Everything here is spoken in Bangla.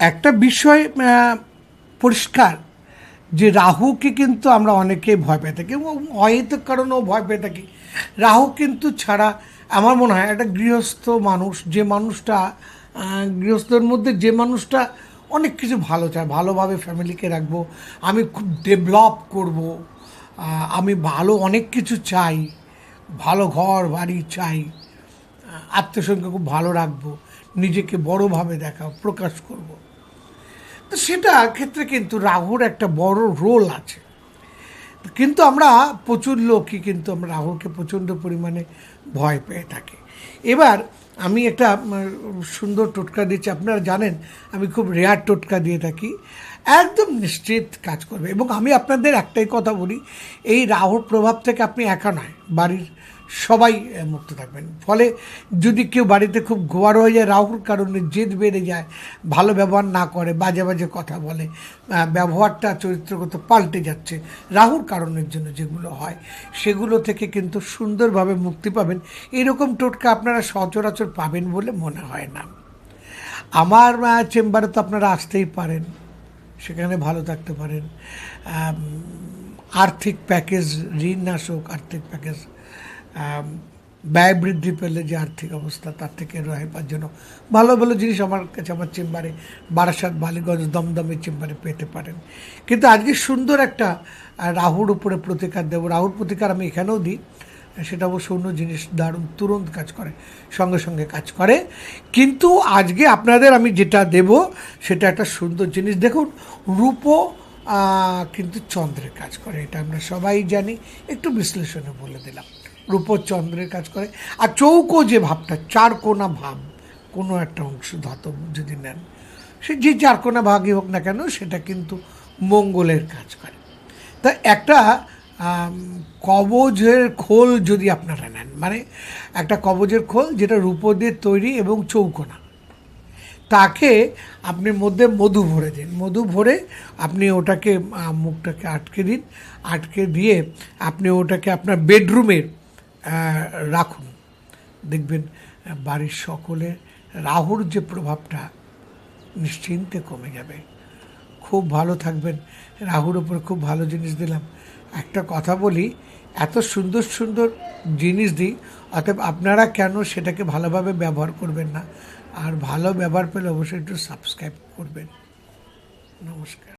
একটা বিষয় পরিষ্কার যে রাহুকে কিন্তু আমরা অনেকেই ভয় পেয়ে থাকি এবং অহেতুক কারণেও ভয় পেয়ে থাকি রাহু কিন্তু ছাড়া আমার মনে হয় একটা গৃহস্থ মানুষ, যে মানুষটা গৃহস্থের মধ্যে যে মানুষটা অনেক কিছু ভালো চায়, ভালোভাবে ফ্যামিলিকে রাখব, আমি খুব ডেভেলপ করব আমি ভালো অনেক কিছু চাই, ভালো ঘর, বাড়ি চাই আত্মসঙ্গে খুব ভালো রাখব, নিজেকে বড়োভাবে দেখা প্রকাশ করব। তো সেটা ক্ষেত্রে কিন্তু রাহুর একটা বড় রোল আছে। কিন্তু আমরা প্রচুর লোকই কিন্তু আমরা রাহুকে প্রচণ্ড পরিমাণে ভয় পেয়ে থাকি। এবার আমি একটা সুন্দর টোটকা দিচ্ছি, আপনারা জানেন, আমি খুব রেয়ার টোটকা দিয়ে থাকি। একদম নিশ্চিত কাজ করবে। এবং আমি আপনাদের একটাই কথা বলি, এই রাহুর প্রভাব থেকে আপনি একা নয়, বাড়ির সবাই মুক্ত থাকবেন। ফলে যদি কেউ বাড়িতে খুব গোয়ার হয়ে যায় রাহুর কারণে জেদ বেড়ে যায়, ভালো ব্যবহার না করে, বাজে বাজে কথা বলে ব্যবহারটা চরিত্রগত পাল্টে যাচ্ছে রাহুর কারণের জন্য যেগুলো হয়, সেগুলো থেকে কিন্তু সুন্দরভাবে মুক্তি পাবেন। এরকম টোটকা আপনারা সচরাচর পাবেন বলে মনে হয় না। আমার চেম্বারে তো আপনারা আসতেই পারেন, সেখানে ভালো থাকতে পারেন। আর্থিক প্যাকেজ, ঋণ নাশক আর্থিক প্যাকেজ ব্যয় বৃদ্ধি পেলে যে আর্থিক অবস্থা, তার থেকে রেহাই পাওয়ার জন্য ভালো ভালো জিনিস আমার কাছে আমার চেম্বারে, বারাসাত, বালিগঞ্জ দমদমের চেম্বারে পেতে পারেন। কিন্তু আজকে সুন্দর একটা রাহুর উপরে প্রতিকার দেবো। রাহুর প্রতিকার আমি এখানেও দিই। সেটা অবশ্য অন্য জিনিস দারুণ, তুরন্ত কাজ করে, সঙ্গে সঙ্গে কাজ করে। কিন্তু আজকে আপনাদের আমি যেটা দেব, সেটা একটা সুন্দর জিনিস। দেখুন, রূপো কিন্তু চন্দ্রের কাজ করে, এটা আমরা সবাই জানি। একটু বিশ্লেষণে বলে দিলাম। রূপো চন্দ্রের কাজ করে। আর চৌকো যে ভাবটা চার কোনা ভাব কোনো একটা অংশ ধাতব যদি নেন সে যে চার কোনা ভাগই হোক না কেন সেটা কিন্তু মঙ্গলের কাজ করে। তা একটা কবজের খোল যদি আপনারা নেন মানে একটা কবজের খোল যেটা রূপো দিয়ে তৈরি এবং চৌকোনা তাকে আপনি মধ্যে মধু ভরে দিন। মধু ভরে আপনি ওটাকে মুখটাকে আটকে দিন। আটকে দিয়ে আপনি ওটাকে আপনার বেডরুমে আহ, রাখুন। দেখবেন বাড়ির সকলে রাহুর যে প্রভাবটা নিশ্চিন্তে কমে যাবে। খুব ভালো থাকবেন। রাহুর উপর খুব ভালো জিনিস দিলাম। একটা কথা বলি, এত সুন্দর সুন্দর জিনিস দিই, অতএব আপনারা কেন সেটাকে ভালোভাবে ব্যবহার করবেন না? আর ভালো ব্যবহার পেলে অবশ্যই একটু সাবস্ক্রাইব করবেন। নমস্কার।